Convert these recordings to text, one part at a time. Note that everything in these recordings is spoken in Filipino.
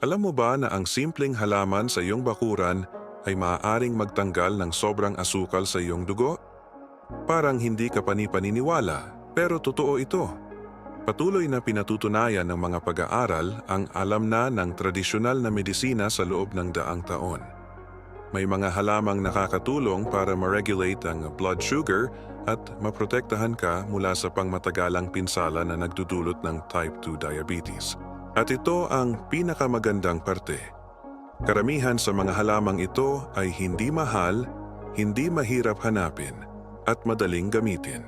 Alam mo ba na ang simpleng halaman sa iyong bakuran ay maaaring magtanggal ng sobrang asukal sa iyong dugo? Parang hindi ka pani-paniniwala, pero totoo ito. Patuloy na pinatutunayan ng mga pag-aaral ang alam na ng tradisyonal na medisina sa loob ng daang taon. May mga halamang nakakatulong para ma-regulate ang blood sugar at maprotektahan ka mula sa pangmatagalang pinsala na nagdudulot ng type 2 diabetes. At ito ang pinakamagandang parte. Karamihan sa mga halamang ito ay hindi mahal, hindi mahirap hanapin, at madaling gamitin.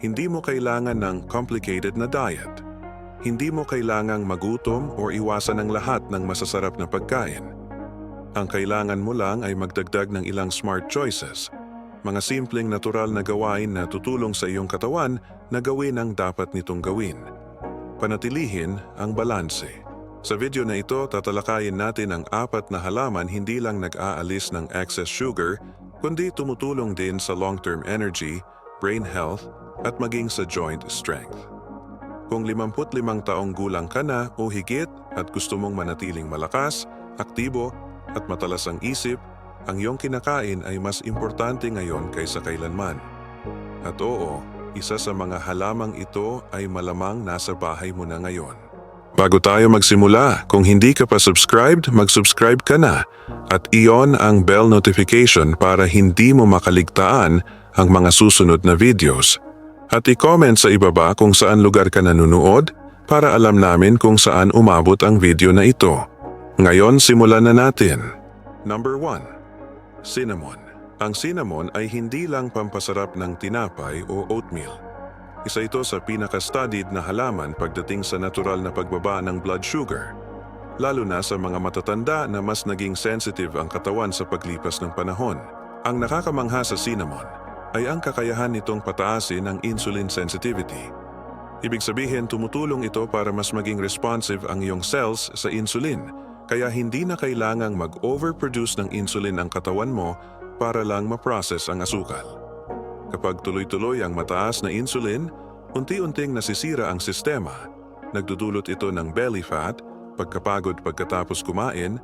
Hindi mo kailangan ng complicated na diet. Hindi mo kailangang magutom o iwasan ang lahat ng masasarap na pagkain. Ang kailangan mo lang ay magdagdag ng ilang smart choices. Mga simpleng natural na gawain na tutulong sa iyong katawan na gawin ang dapat nitong gawin. Panatilihin ang balanse. Sa video na ito, tatalakayin natin ang apat na halaman hindi lang nag-aalis ng excess sugar, kundi tumutulong din sa long-term energy, brain health, at maging sa joint strength. Kung 55 taong gulang ka na o higit at gusto mong manatiling malakas, aktibo, at matalas ang isip, ang iyong kinakain ay mas importante ngayon kaysa kailanman. At oo, isa sa mga halamang ito ay malamang nasa bahay mo na ngayon. Bago tayo magsimula, kung hindi ka pa subscribed, mag-subscribe ka na at iyon ang bell notification para hindi mo makaligtaan ang mga susunod na videos. At i-comment sa ibaba kung saan lugar ka nanunood para alam namin kung saan umabot ang video na ito. Ngayon simulan na natin. Number 1. Cinnamon. Ang cinnamon ay hindi lang pampasarap ng tinapay o oatmeal. Isa ito sa pinaka-studied na halaman pagdating sa natural na pagbaba ng blood sugar. Lalo na sa mga matatanda na mas naging sensitive ang katawan sa paglipas ng panahon. Ang nakakamangha sa cinnamon ay ang kakayahan nitong pataasin ang insulin sensitivity. Ibig sabihin tumutulong ito para mas maging responsive ang iyong cells sa insulin, kaya hindi na kailangang mag-overproduce ng insulin ang katawan mo para lang ma-process ang asukal. Kapag tuloy-tuloy ang mataas na insulin, unti-unting nasisira ang sistema. Nagdudulot ito ng belly fat, pagkapagod pagkatapos kumain,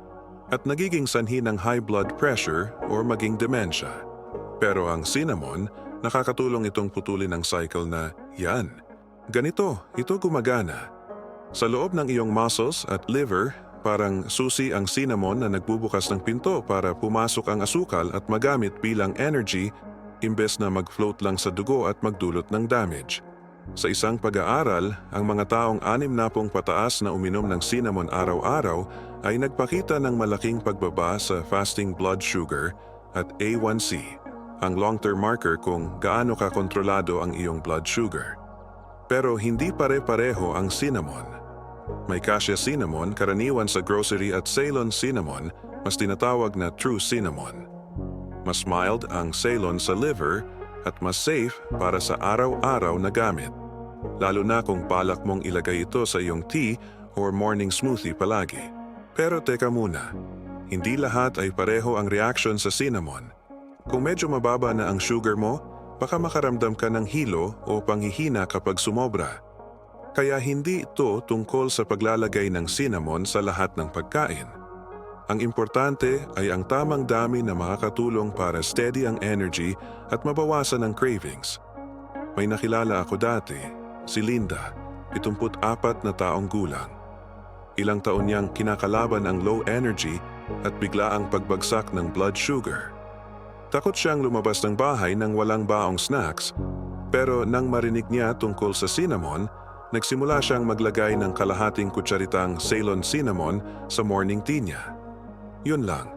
at nagiging sanhi ng high blood pressure or maging dementia. Pero ang cinnamon, nakakatulong itong putulin ang cycle na, yan, ganito, ito gumagana. Sa loob ng iyong muscles at liver, parang susi ang cinnamon na nagbubukas ng pinto para pumasok ang asukal at magamit bilang energy imbes na mag-float lang sa dugo at magdulot ng damage. Sa isang pag-aaral, ang mga taong anim na pong pataas na uminom ng cinnamon araw-araw ay nagpakita ng malaking pagbaba sa fasting blood sugar at A1C, ang long-term marker kung gaano ka kontrolado ang iyong blood sugar. Pero hindi pare-pareho ang cinnamon. May cassia cinnamon karaniwan sa grocery at Ceylon cinnamon, mas tinatawag na true cinnamon. Mas mild ang Ceylon sa liver at mas safe para sa araw-araw na gamit. Lalo na kung balak mong ilagay ito sa iyong tea or morning smoothie palagi. Pero teka muna, hindi lahat ay pareho ang reaction sa cinnamon. Kung medyo mababa na ang sugar mo, baka makaramdam ka ng hilo o panghihina kapag sumobra. Kaya hindi ito tungkol sa paglalagay ng cinnamon sa lahat ng pagkain. Ang importante ay ang tamang dami na makakatulong para steady ang energy at mabawasan ang cravings. May nakilala ako dati, si Linda, 74 na taong gulang. Ilang taon niyang kinakalaban ang low energy at bigla ang pagbagsak ng blood sugar. Takot siyang lumabas ng bahay nang walang baong snacks, pero nang marinig niya tungkol sa cinnamon, nagsimula siyang maglagay ng kalahating kutsaritang Ceylon cinnamon sa morning tea niya. Yun lang.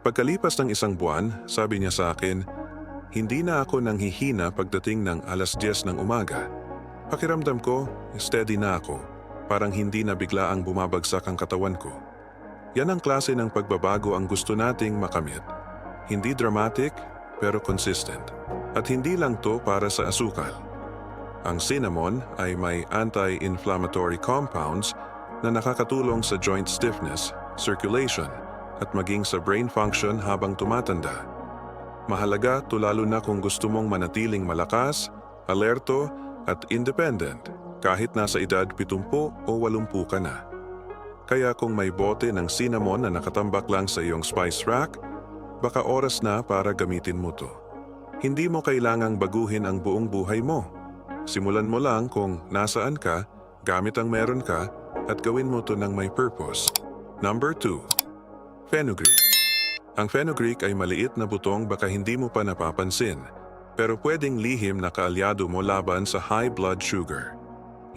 Pagkalipas ng isang buwan, sabi niya sa akin, hindi na ako nanghihina pagdating ng alas 10 ng umaga. Pakiramdam ko, steady na ako. Parang hindi na bigla ang bumabagsak ang katawan ko. Yan ang klase ng pagbabago ang gusto nating makamit. Hindi dramatic, pero consistent. At hindi lang to para sa asukal. Ang cinnamon ay may anti-inflammatory compounds na nakakatulong sa joint stiffness, circulation, at maging sa brain function habang tumatanda. Mahalaga to lalo na kung gusto mong manatiling malakas, alerto, at independent kahit nasa edad 70 o 80 ka na. Kaya kung may bote ng cinnamon na nakatambak lang sa iyong spice rack, baka oras na para gamitin mo to. Hindi mo kailangang baguhin ang buong buhay mo. Simulan mo lang kung nasaan ka, gamit ang meron ka, at gawin mo to ng may purpose. Number 2. Fenugreek. Ang fenugreek ay maliit na butong baka hindi mo pa napapansin, pero pwedeng lihim na kaalyado mo laban sa high blood sugar.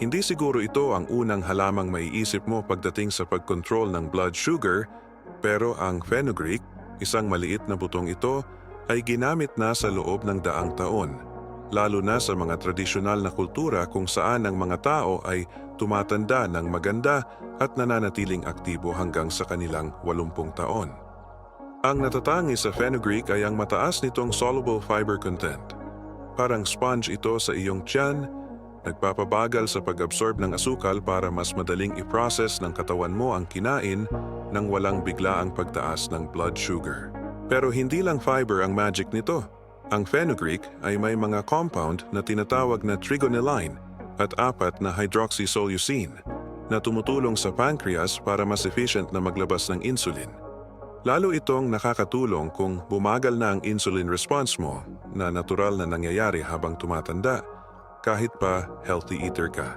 Hindi siguro ito ang unang halamang maiisip mo pagdating sa pagkontrol ng blood sugar, pero ang fenugreek, isang maliit na butong ito, ay ginamit na sa loob ng daang taon, lalo na sa mga tradisyonal na kultura kung saan ang mga tao ay tumatanda ng maganda at nananatiling aktibo hanggang sa kanilang 80 taon. Ang natatangi sa fenugreek ay ang mataas nitong soluble fiber content. Parang sponge ito sa iyong tiyan, nagpapabagal sa pag-absorb ng asukal para mas madaling i-process ng katawan mo ang kinain nang walang biglaang pagtaas ng blood sugar. Pero hindi lang fiber ang magic nito. Ang fenugreek ay may mga compound na tinatawag na trigonelline at apat na hydroxysoleucine na tumutulong sa pancreas para mas efficient na maglabas ng insulin. Lalo itong nakakatulong kung bumagal na ang insulin response mo na natural na nangyayari habang tumatanda kahit pa healthy eater ka.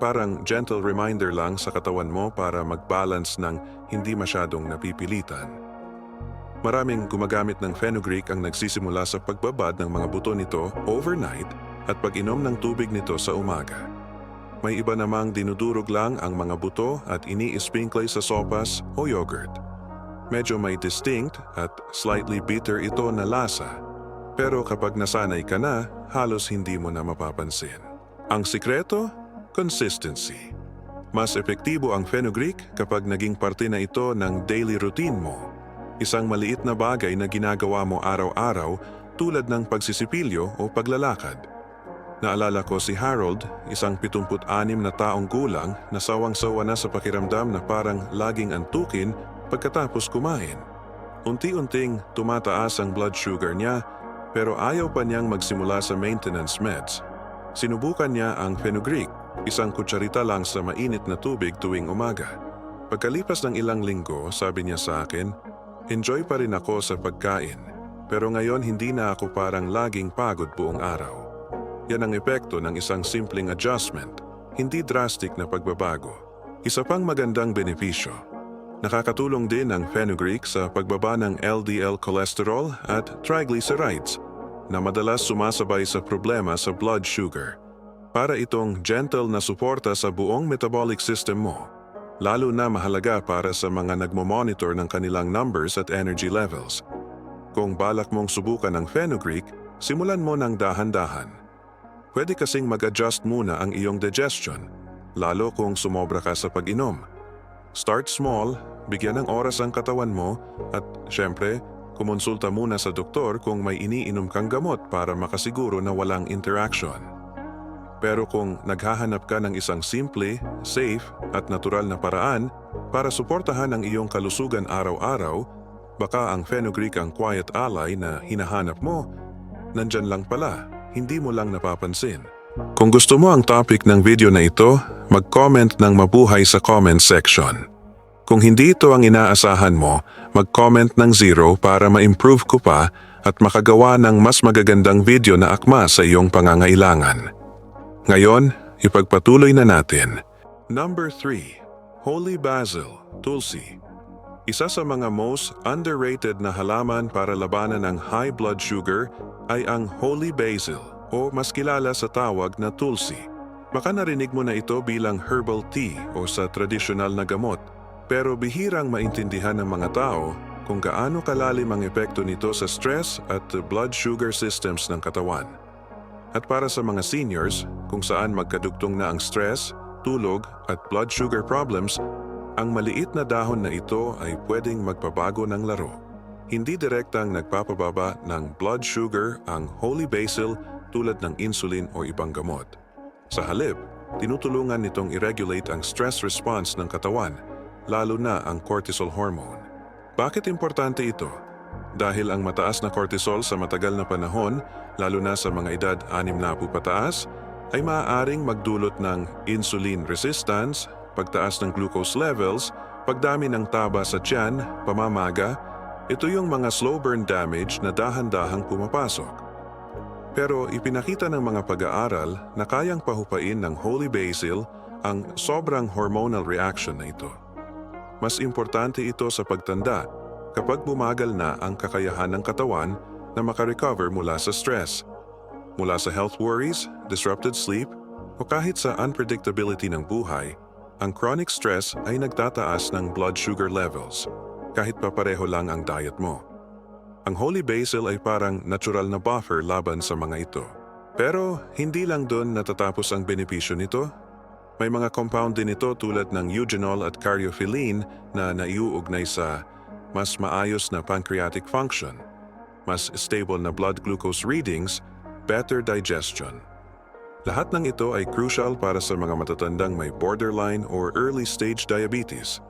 Parang gentle reminder lang sa katawan mo para mag-balance ng hindi masyadong napipilitan. Maraming gumagamit ng fenugreek ang nagsisimula sa pagbabad ng mga buto nito overnight at pag-inom ng tubig nito sa umaga. May iba namang dinudurog lang ang mga buto at ini-sprinkle sa sopas o yogurt. Medyo may distinct at slightly bitter ito na lasa. Pero kapag nasanay ka na, halos hindi mo na mapapansin. Ang sikreto? Consistency. Mas epektibo ang fenugreek kapag naging parte na ito ng daily routine mo. Isang maliit na bagay na ginagawa mo araw-araw tulad ng pagsisipilyo o paglalakad. Naalala ko si Harold, isang 76 na taong gulang na sawang-sawa na sa pakiramdam na parang laging antukin pagkatapos kumain. Unti-unting tumataas ang blood sugar niya pero ayaw pa niyang magsimula sa maintenance meds. Sinubukan niya ang fenugreek, isang kutsarita lang sa mainit na tubig tuwing umaga. Pagkalipas ng ilang linggo, sabi niya sa akin, enjoy pa rin ako sa pagkain, pero ngayon hindi na ako parang laging pagod buong araw. Yan ang epekto ng isang simpleng adjustment, hindi drastic na pagbabago. Isa pang magandang benepisyo. Nakakatulong din ang fenugreek sa pagbaba ng LDL cholesterol at triglycerides na madalas sumasabay sa problema sa blood sugar. Para itong gentle na suporta sa buong metabolic system mo, lalo na mahalaga para sa mga nagmo-monitor ng kanilang numbers at energy levels. Kung balak mong subukan ang fenugreek, simulan mo ng dahan-dahan. Pwede kasing mag-adjust muna ang iyong digestion, lalo kung sumobra ka sa pag-inom. Start small, bigyan ng oras ang katawan mo, at syempre, kumonsulta muna sa doktor kung may iniinom kang gamot para makasiguro na walang interaction. Pero kung naghahanap ka ng isang simple, safe at natural na paraan para suportahan ang iyong kalusugan araw-araw, baka ang fenugreek ang quiet ally na hinahanap mo, nandyan lang pala, hindi mo lang napapansin. Kung gusto mo ang topic ng video na ito, mag-comment ng mabuhay sa comment section. Kung hindi ito ang inaasahan mo, mag-comment ng zero para ma-improve ko pa at makagawa ng mas magagandang video na akma sa iyong pangangailangan. Ngayon, ipagpatuloy na natin. Number 3. Holy Basil, Tulsi. Isa sa mga most underrated na halaman para labanan ng high blood sugar ay ang Holy Basil o mas kilala sa tawag na Tulsi. Baka narinig mo na ito bilang herbal tea o sa tradisyonal na gamot, pero bihirang maintindihan ng mga tao kung gaano kalalim ang epekto nito sa stress at blood sugar systems ng katawan. At para sa mga seniors, kung saan magkadugtong na ang stress, tulog at blood sugar problems, ang maliit na dahon na ito ay pwedeng magpabago ng laro. Hindi direktang nagpapababa ng blood sugar ang holy basil tulad ng insulin o ibang gamot. Sa halip, tinutulungan nitong i-regulate ang stress response ng katawan, lalo na ang cortisol hormone. Bakit importante ito? Dahil ang mataas na cortisol sa matagal na panahon, lalo na sa mga edad 60 na pataas, ay maaaring magdulot ng insulin resistance, pagtaas ng glucose levels, pagdami ng taba sa tiyan, pamamaga, ito yung mga slow burn damage na dahan-dahang pumapasok. Pero ipinakita ng mga pag-aaral na kayang pahupain ng holy basil ang sobrang hormonal reaction na ito. Mas importante ito sa pagtanda kapag bumagal na ang kakayahan ng katawan na makarecover mula sa stress, mula sa health worries, disrupted sleep, o kahit sa unpredictability ng buhay, ang chronic stress ay nagtataas ng blood sugar levels kahit pa pareho lang ang diet mo. Ang holy basil ay parang natural na buffer laban sa mga ito. Pero hindi lang doon natatapos ang benepisyo nito. May mga compound din ito tulad ng eugenol at caryophyllene na naiuugnay sa mas maayos na pancreatic function, mas stable na blood glucose readings, better digestion. Lahat ng ito ay crucial para sa mga matatandang may borderline or early stage diabetes.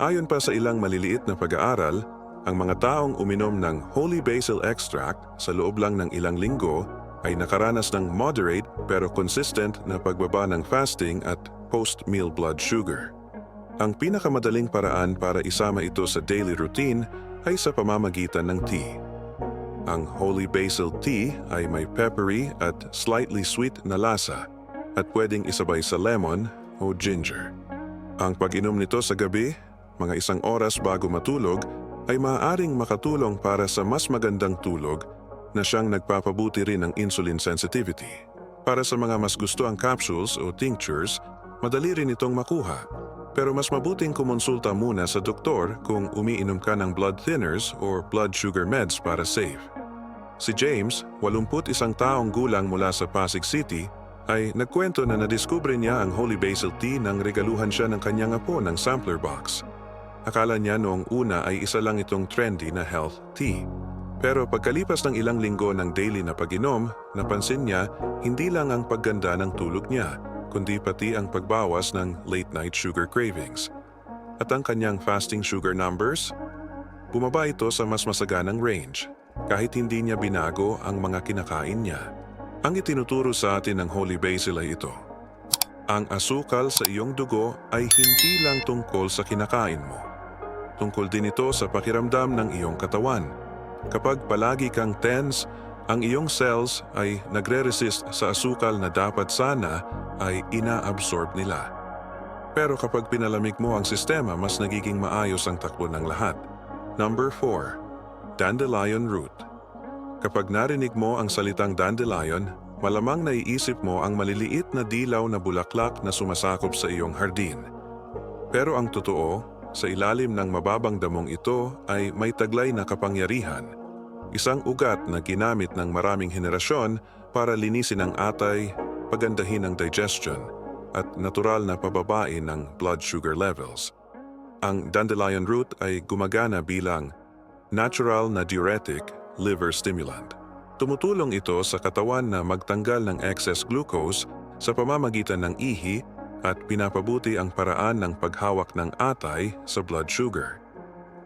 Ayon pa sa ilang maliliit na pag-aaral, ang mga taong uminom ng holy basil extract sa loob lang ng ilang linggo ay nakaranas ng moderate pero consistent na pagbaba ng fasting at post-meal blood sugar. Ang pinakamadaling paraan para isama ito sa daily routine ay sa pamamagitan ng tea. Ang holy basil tea ay may peppery at slightly sweet na lasa at pwedeng isabay sa lemon o ginger. Ang pag-inom nito sa gabi, mga isang oras bago matulog, ay maaaring makatulong para sa mas magandang tulog na siyang nagpapabuti rin ng insulin sensitivity. Para sa mga mas gusto ang capsules o tinctures, madali rin itong makuha. Pero mas mabuting kumonsulta muna sa doktor kung umiinom ka ng blood thinners or blood sugar meds para safe. Si James, 81 taong gulang mula sa Pasig City, ay nagkwento na nadiskubre niya ang Holy Basil Tea nang regaluhan siya ng kanyang apo ng sampler box. Akala niya noong una ay isa lang itong trendy na health tea. Pero pagkalipas ng ilang linggo ng daily na pag-inom, napansin niya hindi lang ang pagganda ng tulog niya, kundi pati ang pagbawas ng late-night sugar cravings. At ang kanyang fasting sugar numbers? Bumaba ito sa mas masaganang range, kahit hindi niya binago ang mga kinakain niya. Ang itinuturo sa atin ng Holy Basil ay ito. Ang asukal sa iyong dugo ay hindi lang tungkol sa kinakain mo. Tungkol din ito sa pakiramdam ng iyong katawan. Kapag palagi kang tense, ang iyong cells ay nagre-resist sa asukal na dapat sana ay ina-absorb nila. Pero kapag pinalamig mo ang sistema, mas nagiging maayos ang takbo ng lahat. Number 4. Dandelion Root Kapag narinig mo ang salitang dandelion, malamang naiisip mo ang maliliit na dilaw na bulaklak na sumasakop sa iyong hardin. Pero ang totoo, sa ilalim ng mababang damong ito ay may taglay na kapangyarihan. Isang ugat na ginamit ng maraming henerasyon para linisin ang atay, pagandahin ang digestion, at natural na pababain ng blood sugar levels. Ang dandelion root ay gumagana bilang natural na diuretic liver stimulant. Tumutulong ito sa katawan na magtanggal ng excess glucose sa pamamagitan ng ihi at pinapabuti ang paraan ng paghawak ng atay sa blood sugar.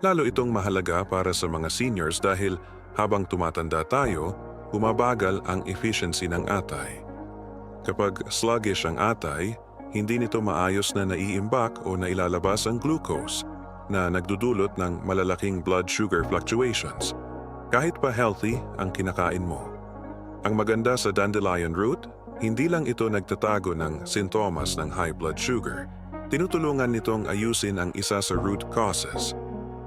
Lalo itong mahalaga para sa mga seniors dahil habang tumatanda tayo, bumabagal ang efficiency ng atay. Kapag sluggish ang atay, hindi nito maayos na naiimbak o nailalabas ang glucose na nagdudulot ng malalaking blood sugar fluctuations kahit pa healthy ang kinakain mo. Ang maganda sa dandelion root, hindi lang ito nagtatago ng sintomas ng high blood sugar. Tinutulungan nitong ayusin ang isa sa root causes,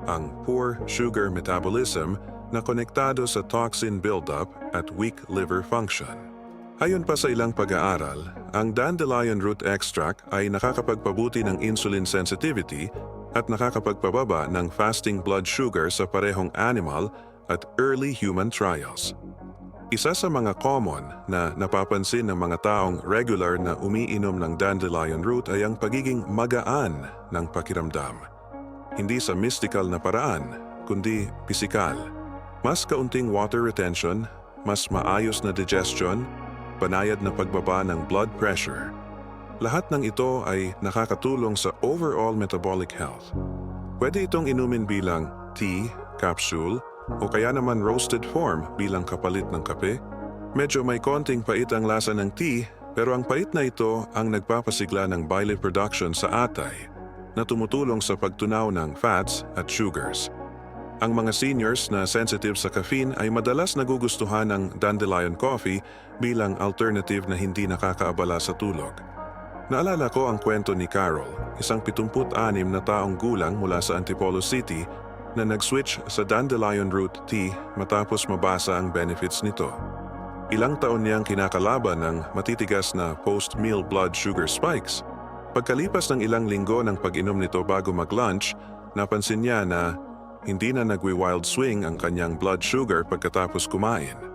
ang poor sugar metabolism na konektado sa toxin buildup at weak liver function. Ayon pa sa ilang pag-aaral, ang dandelion root extract ay nakakapagpabuti ng insulin sensitivity at nakakapagpababa ng fasting blood sugar sa parehong animal at early human trials. Isa sa mga common na napapansin ng mga taong regular na umiinom ng dandelion root ay ang pagiging magaan ng pakiramdam. Hindi sa mystical na paraan, kundi pisikal. Mas kaunting water retention, mas maayos na digestion, banayad na pagbaba ng blood pressure. Lahat ng ito ay nakakatulong sa overall metabolic health. Pwede itong inumin bilang tea, capsule, o kaya naman roasted form bilang kapalit ng kape. Medyo may konting pait ang lasa ng tea Pero ang pait na ito ang nagpapasigla ng bile production sa atay na tumutulong sa pagtunaw ng fats at sugars. Ang mga seniors na sensitive sa caffeine ay madalas nagugustuhan ng dandelion coffee bilang alternative na hindi nakakaabala sa tulog. Naalala ko ang kwento ni Carol, isang 76 na taong gulang mula sa Antipolo City na nag-switch sa dandelion root tea matapos mabasa ang benefits nito. Ilang taon niyang kinakalaban ng matitigas na post-meal blood sugar spikes. Pagkalipas ng ilang linggo ng pag-inom nito bago mag-lunch, napansin niya na hindi na nagwi-wild swing ang kanyang blood sugar pagkatapos kumain.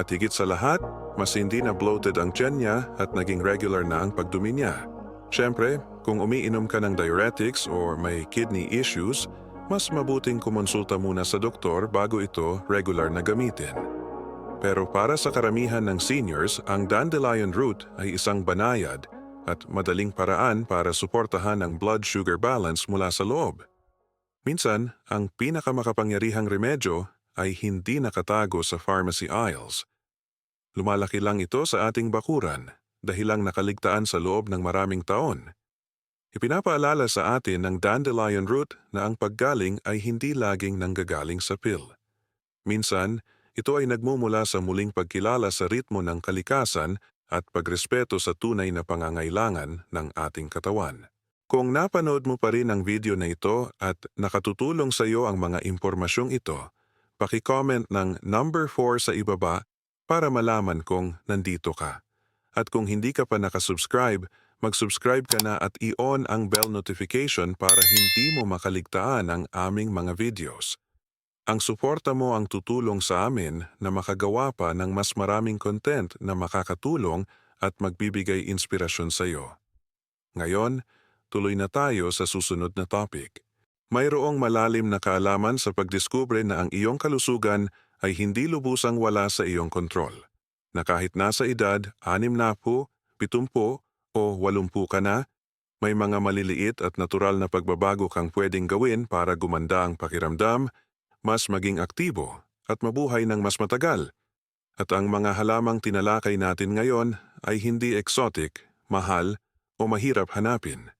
At higit sa lahat, mas hindi na bloated ang tiyan niya at naging regular na ang pagdumi niya. Siyempre, kung umiinom ka ng diuretics or may kidney issues, mas mabuting kumonsulta muna sa doktor bago ito regular na gamitin. Pero para sa karamihan ng seniors, ang dandelion root ay isang banayad at madaling paraan para suportahan ang blood sugar balance mula sa loob. Minsan, ang pinakamakapangyarihang remedyo ay hindi nakatago sa pharmacy aisles. Lumalaki lang ito sa ating bakuran dahil lang nakaligtaan sa loob ng maraming taon. Ipinapaalala sa atin ng dandelion root na ang paggaling ay hindi laging nanggagaling sa pill. Minsan, ito ay nagmumula sa muling pagkilala sa ritmo ng kalikasan at pagrespeto sa tunay na pangangailangan ng ating katawan. Kung napanood mo pa rin ang video na ito at nakatutulong sa iyo ang mga impormasyong ito, paki-comment ng number 4 sa ibaba para malaman kung nandito ka. At kung hindi ka pa nakasubscribe, mag-subscribe ka na at i-on ang bell notification para hindi mo makaligtaan ang aming mga videos. Ang suporta mo ang tutulong sa amin na makagawa pa ng mas maraming content na makakatulong at magbibigay inspirasyon sa iyo. Ngayon, tuloy na tayo sa susunod na topic. Mayroong malalim na kaalaman sa pagdiskubre na ang iyong kalusugan ay hindi lubusang wala sa iyong kontrol. Na kahit nasa edad 60, 70 o 80 ka na, may mga maliliit at natural na pagbabago kang pwedeng gawin para gumanda ang pakiramdam, mas maging aktibo at mabuhay ng mas matagal. At ang mga halamang tinalakay natin ngayon ay hindi exotic, mahal o mahirap hanapin.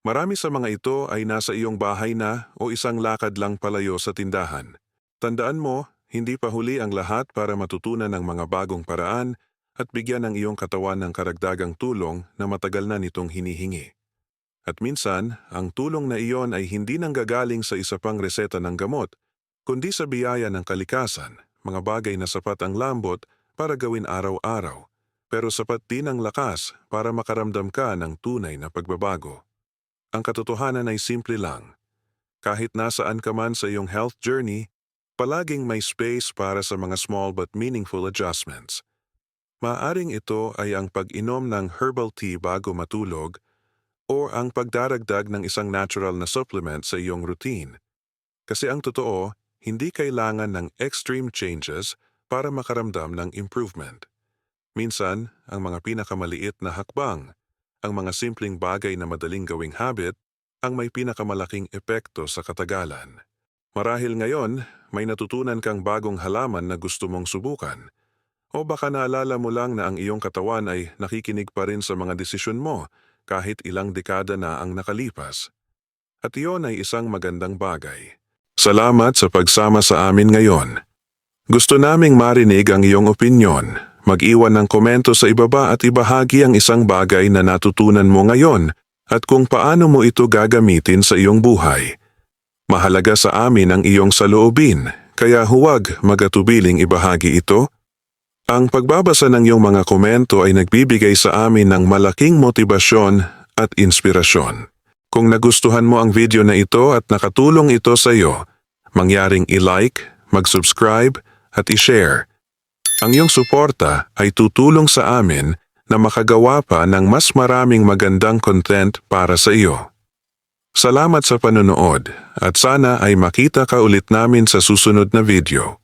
Marami sa mga ito ay nasa iyong bahay na o isang lakad lang palayo sa tindahan. Tandaan mo, hindi pa huli ang lahat para matutunan ng mga bagong paraan at bigyan ng iyong katawan ng karagdagang tulong na matagal na nitong hinihingi. At minsan, ang tulong na iyon ay hindi nanggagaling sa isa pang reseta ng gamot, kundi sa biyaya ng kalikasan, mga bagay na sapat ang lambot para gawin araw-araw, pero sapat din ang lakas para makaramdam ka ng tunay na pagbabago. Ang katotohanan ay simple lang. Kahit nasaan ka man sa iyong health journey, palaging may space para sa mga small but meaningful adjustments. Maaring ito ay ang pag-inom ng herbal tea bago matulog o ang pagdaragdag ng isang natural na supplement sa iyong routine. Kasi ang totoo, hindi kailangan ng extreme changes para makaramdam ng improvement. Minsan, ang mga pinakamaliit na hakbang ang mga simpleng bagay na madaling gawing habit ang may pinakamalaking epekto sa katagalan. Marahil ngayon, may natutunan kang bagong halaman na gusto mong subukan. O baka naalala mo lang na ang iyong katawan ay nakikinig pa rin sa mga desisyon mo kahit ilang dekada na ang nakalipas. At iyon ay isang magandang bagay. Salamat sa pagsama sa amin ngayon. Gusto naming marinig ang iyong opinyon mag-iwan ng komento sa ibaba at ibahagi ang isang bagay na natutunan mo ngayon at kung paano mo ito gagamitin sa iyong buhay. Mahalaga sa amin ang iyong saloobin, kaya huwag magatubiling ibahagi ito. Ang pagbabasa ng iyong mga komento ay nagbibigay sa amin ng malaking motibasyon at inspirasyon. Kung nagustuhan mo ang video na ito at nakatulong ito sa iyo, mangyaring i-like, mag-subscribe at i-share ang iyong suporta ay tutulong sa amin na makagawa pa ng mas maraming magandang content para sa iyo. Salamat sa panonood at sana ay makita ka ulit namin sa susunod na video.